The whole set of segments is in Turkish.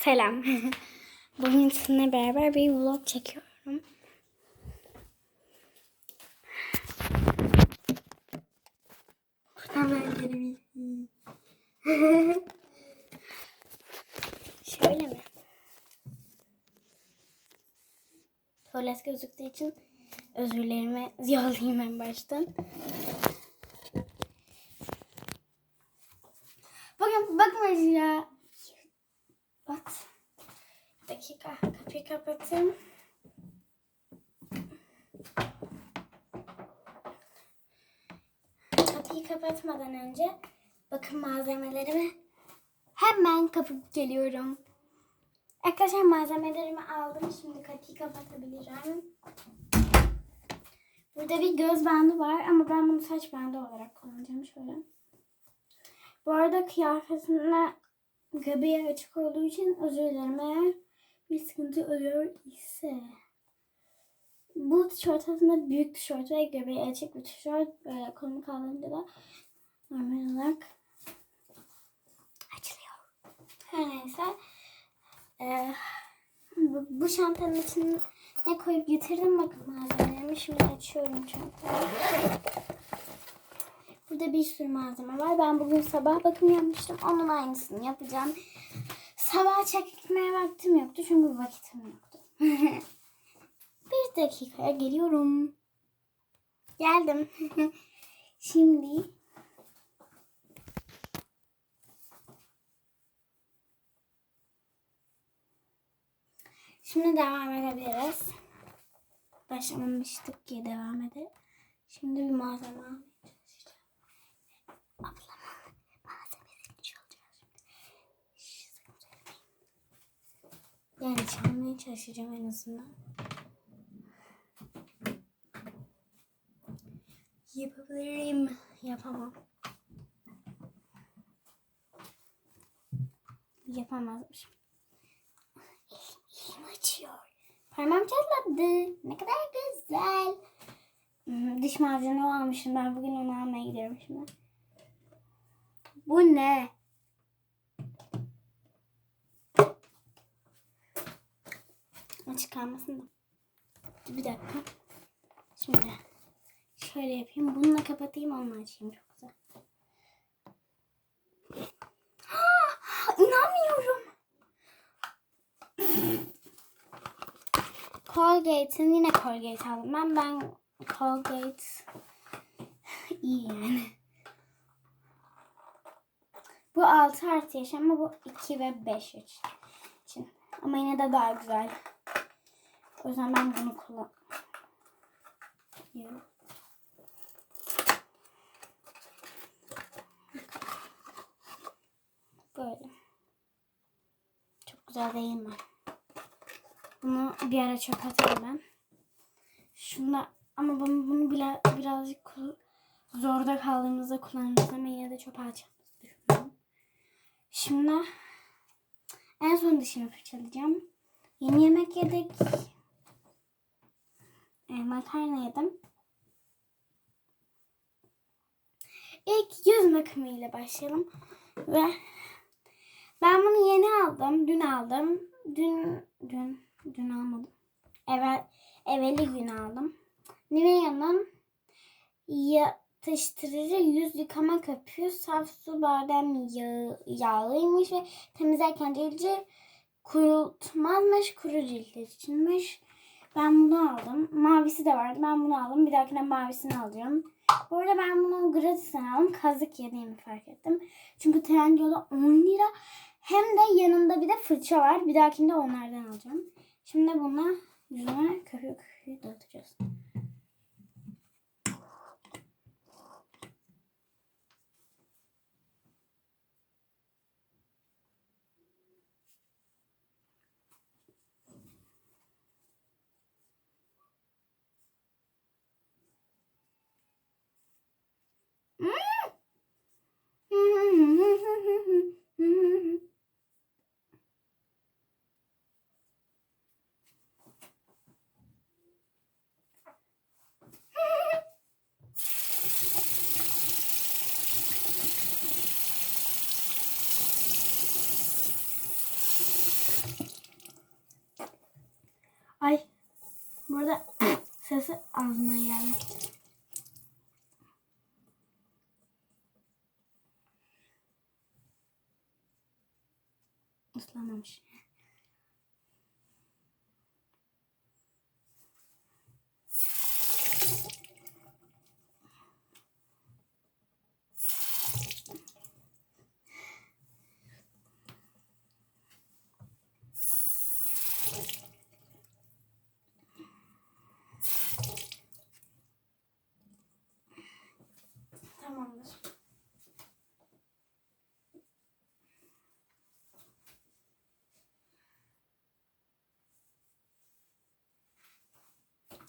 Selam. Bugün sizinle beraber bir vlog çekiyorum. Buradan. Şöyle mi? Tuvalet gözüktüğü için özürlerimi yollayayım en baştan. Bakın bakma ya. Bak. Bir dakika kapıyı kapatayım. Kapıyı kapatmadan önce bakın malzemelerimi hemen kapıp geliyorum. Arkadaşlar malzemelerimi aldım. Şimdi kapıyı kapatabilirim. Burada bir göz bandı var ama ben bunu saç bandı olarak kullanacağım şöyle. Bu arada kıyafetimle göbeği açık olduğu için özür dilerim eğer bir sıkıntı oluyor ise. Bu tişört aslında büyük tişört ve göbeği açık bir tişört. Böyle kolumu kaldırınca da normal olarak açılıyor. Her neyse. Ee, bu, bu çantanın içine ne koyup getirdim bakın malzemelerimi. Şimdi açıyorum çantayı. Burada bir sürü malzeme var. Ben bugün sabah bakım yapmıştım. Onun aynısını yapacağım. Sabah çekmeye vaktim yoktu. Çünkü vakitim yoktu. bir dakikaya geliyorum. Geldim. Şimdi Şimdi devam edebiliriz. Başlamamıştık ki devam edelim. Şimdi bir malzeme. Yani çalmaya çalışacağım en azından. Yapabilirim. Yapamam. Yapamazmışım. Elim açıyor. Parmağım çatladı. Ne kadar güzel. Hmm, Diş macunu almışım. Ben bugün onu almaya gidiyorum şimdi. Bu ne? Açık kalmasın da. Bir dakika. Şimdi şöyle yapayım. Bununla kapatayım onu açayım. Çok güzel. Ah, İnanmıyorum. Colgate'in yine Colgate aldım. Ben ben Colgate iyi yani. Bu 6 artı yaş ama bu 2 ve 5 yaş için. Ama yine de daha güzel. O yüzden ben bunu kullanıyorum. Böyle. Çok güzel değil mi? Bunu bir ara çöpe atarım ben. Şunda ama bunu, bunu bile, birazcık zorda kaldığımızda kullanırız ama yine de çöpe düşünüyorum. Şimdi en son dişimi fırçalayacağım. Yeni yemek yedik. E, makarna yedim. İlk yüz bakımı ile başlayalım. Ve ben bunu yeni aldım. Dün aldım. Dün dün dün almadım. Evvel evveli gün aldım. Nivea'nın yatıştırıcı yüz yıkama köpüğü saf su badem yağı, yağlıymış ve temizlerken cilci kurutmazmış kuru ciltler içinmiş. Ben bunu aldım. Mavisi de vardı. Ben bunu aldım. Bir dahakine mavisini alacağım. Bu arada ben bunu gratisten aldım. Kazık yediğimi fark ettim. Çünkü Trendyol'da 10 lira. Hem de yanında bir de fırça var. Bir dahakinde onlardan alacağım. Şimdi bununla yüzüme köpük dağıtacağız. lazım yani. Islamamış.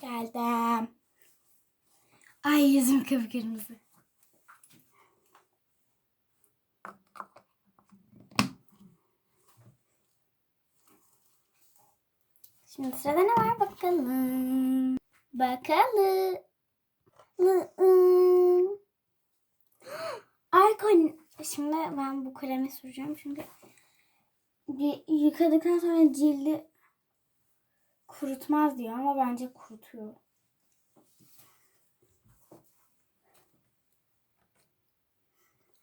Geldim. Ay yüzüm kıpkırmızı. Şimdi sırada ne var bakalım. Bakalım. Arkon. Şimdi ben bu kremi süreceğim çünkü yıkadıktan sonra cildi kurutmaz diyor ama bence kurutuyor.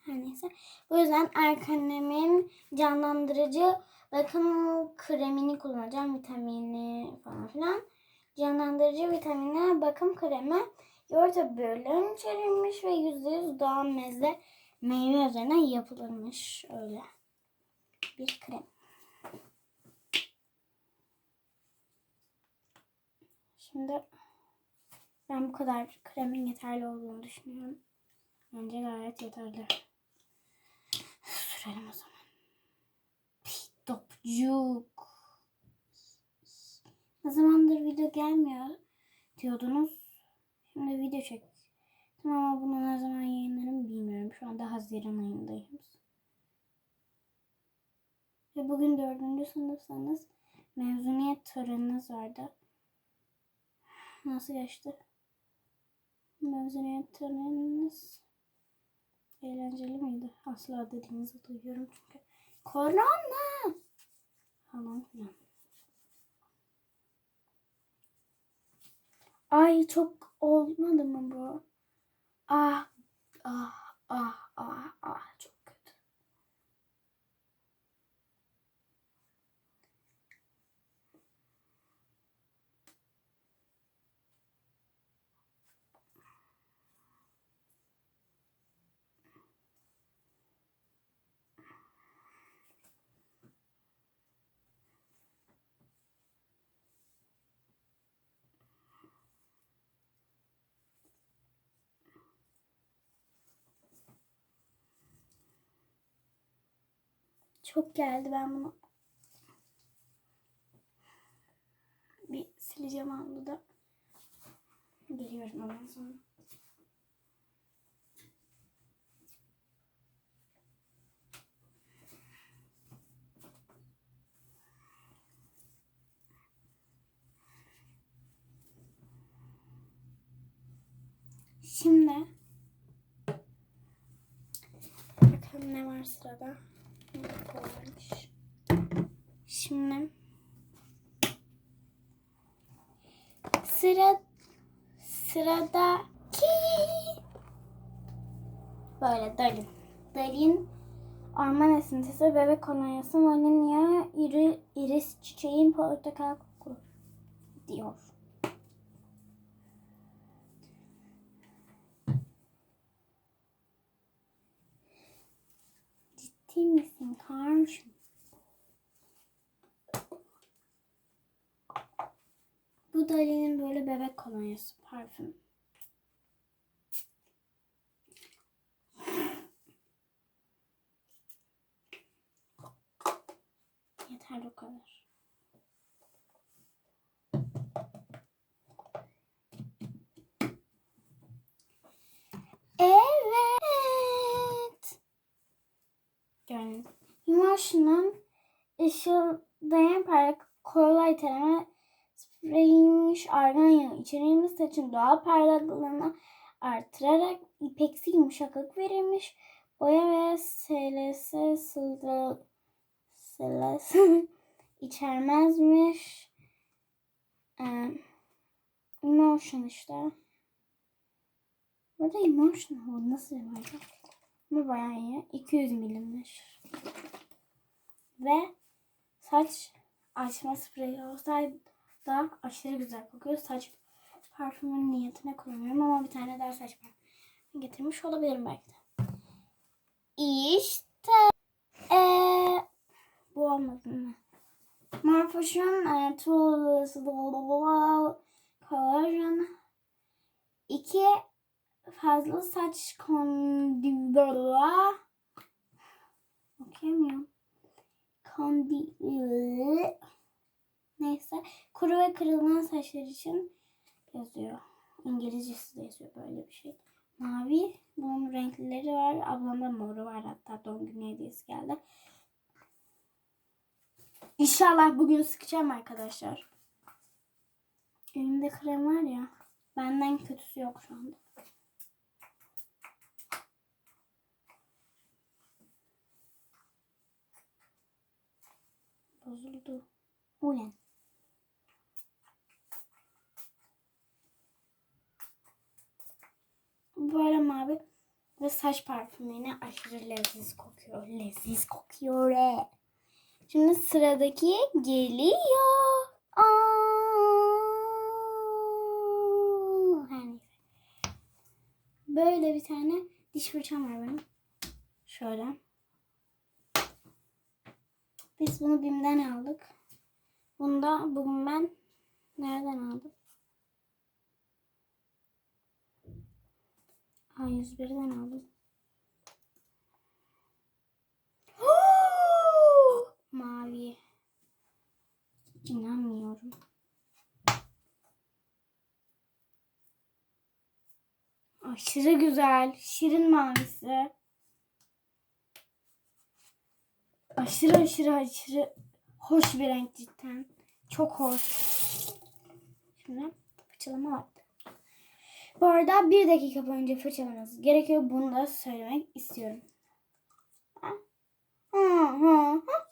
Her neyse. Bu yüzden Erkanem'in canlandırıcı bakım kremini kullanacağım. Vitamini falan filan. Canlandırıcı vitamini bakım kremi yoğurta bölüm içerilmiş ve %100 doğal meze meyve üzerine yapılırmış. Öyle bir krem. Şimdi ben bu kadar kremin yeterli olduğunu düşünüyorum. Bence gayet yeterli. Sürelim o zaman. Topcuk. Ne zamandır video gelmiyor diyordunuz. Şimdi video çek. Tamam ama bunu ne zaman yayınlarım bilmiyorum. Şu anda Haziran ayındayım. Ve bugün dördüncü sınıfsanız mezuniyet töreniniz vardı. Nasıl geçti? Mezuniyet töreniniz eğlenceli miydi? Asla dediğinizi duyuyorum çünkü. Korona! Falan filan. Ay çok olmadı mı bu? Ah, ah, ah, ah, ah. Çok kötü. Çok geldi ben bunu. Bir sileceğim havluda. Geliyorum ondan sonra. Şimdi bakalım ne var sırada. Ne kolaymış. Şimdi sıra sıradaki böyle Dalin. Dalin orman esintisi bebek kolonyası vanilya iri, iris çiçeğin portakal koku diyor. Ciddi misin kardeşim? Bu Dali'nin böyle bebek kolonyası parfüm. Yeter o kadar. Işıldayan parlak kolay tereme spreymiş argan yağı içerilmiş saçın doğal parlaklığını artırarak ipeksi yumuşaklık verilmiş. Boya ve SLS sıldırı SLS içermezmiş. Ee, Emotion işte. Burada emotion o nasıl var? Bu bayağı iyi. 200 milimmiş. Ve saç açma spreyi olsaydı da aşırı güzel kokuyor. Saç parfümün niyetine kullanıyorum ama bir tane daha saç parfümü getirmiş olabilirim belki de. İşte eee bu olmadı mı? Morphosion e, Tools Collagen iki fazla saç kondivora okuyamıyorum. Kondi neyse kuru ve kırılgan saçlar için yazıyor. İngilizcesi de yazıyor böyle bir şey. Mavi. Bunun renkleri var. Ablamda moru var. Hatta doğum günü hediyesi geldi. İnşallah bugün sıkacağım arkadaşlar. Elimde krem var ya. Benden kötüsü yok şu anda. Bozuldu. Ulen. Böyle mavi ve saç parfümüne aşırı leziz kokuyor. Leziz kokuyor. Re. Şimdi sıradaki geliyor. Aa! Böyle bir tane diş fırçam var benim. Şöyle. Biz bunu BİM'den aldık. Bunu bugün ben nereden aldım? A101'den aldım. Mavi. İnanmıyorum. Aşırı güzel. Şirin mavisi. Aşırı aşırı aşırı hoş bir renk cidden. Çok hoş. Şimdi fırçalama vakti. Bu arada bir dakika boyunca fırçalamanız gerekiyor. Bunu da söylemek istiyorum. Ha? Hı hı hı.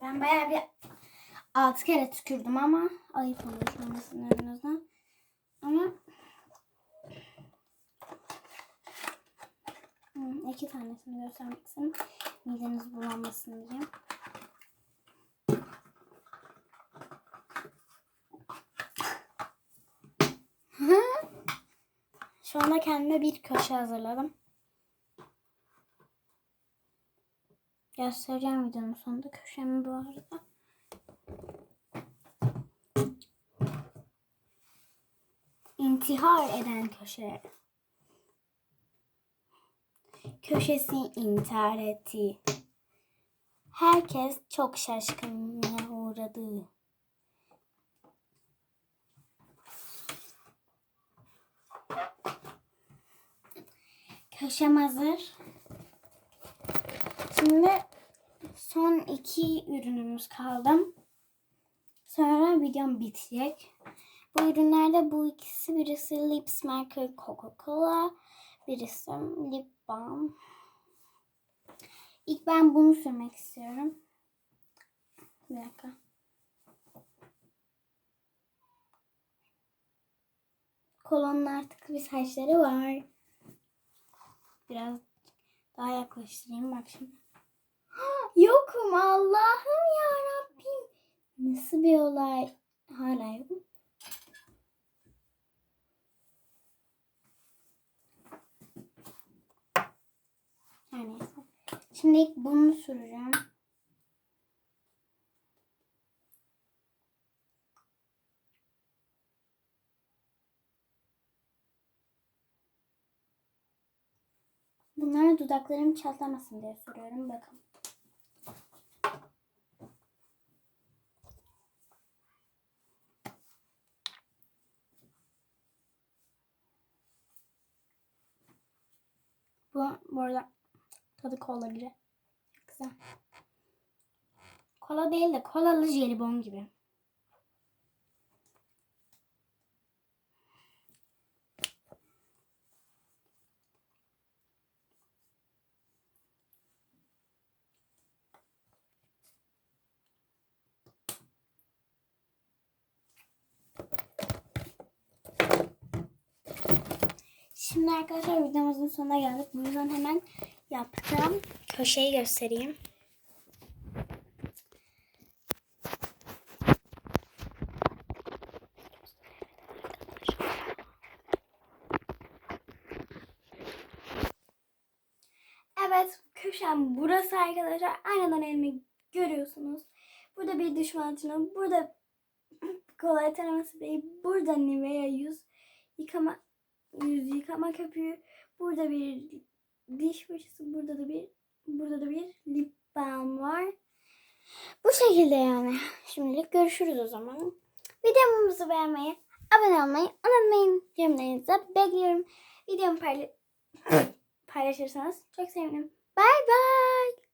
Ben bayağı bir altı kere tükürdüm ama ayıp oluyor şu anda Hmm, iki tanesini göstermek istedim. Mideniz bulanmasın diye. Şu anda kendime bir köşe hazırladım. Göstereceğim videonun sonunda köşemi bu arada. İntihar eden köşe köşesi intihar etti. Herkes çok şaşkınlığa uğradı. Köşem hazır. Şimdi son iki ürünümüz kaldı. Sonra videom bitecek. Bu ürünlerde bu ikisi birisi Lips Marker Coca-Cola, birisi Lip Balm. İlk ben bunu sürmek istiyorum. Bir dakika. Kolonun artık bir saçları var. Biraz daha yaklaştırayım bak şimdi. Yokum Allah'ım ya Rabbim. Nasıl bir olay? Hala yokum. Neyse. Şimdi ilk bunu süreceğim. Bunları dudaklarım çatlamasın diye sürüyorum. Bakın. Bu, bu arada tadı kola gibi. Güzel. Kola değil de kolalı jelibon gibi. Şimdi arkadaşlar videomuzun sonuna geldik. Bu yüzden hemen yaptığım köşeyi göstereyim. Evet köşem burası arkadaşlar. Aynadan elimi görüyorsunuz. Burada bir diş macunu, burada kolay taraması değil, burada Nivea yüz yıkama yüz yıkama köpüğü, burada bir diş fırçası, burada da bir burada da bir lip balm var. Bu şekilde yani. Şimdilik görüşürüz o zaman. Videomuzu beğenmeyi, abone olmayı unutmayın. Yorumlarınızı bekliyorum. Videomu payla- paylaşırsanız çok sevinirim. Bye bye.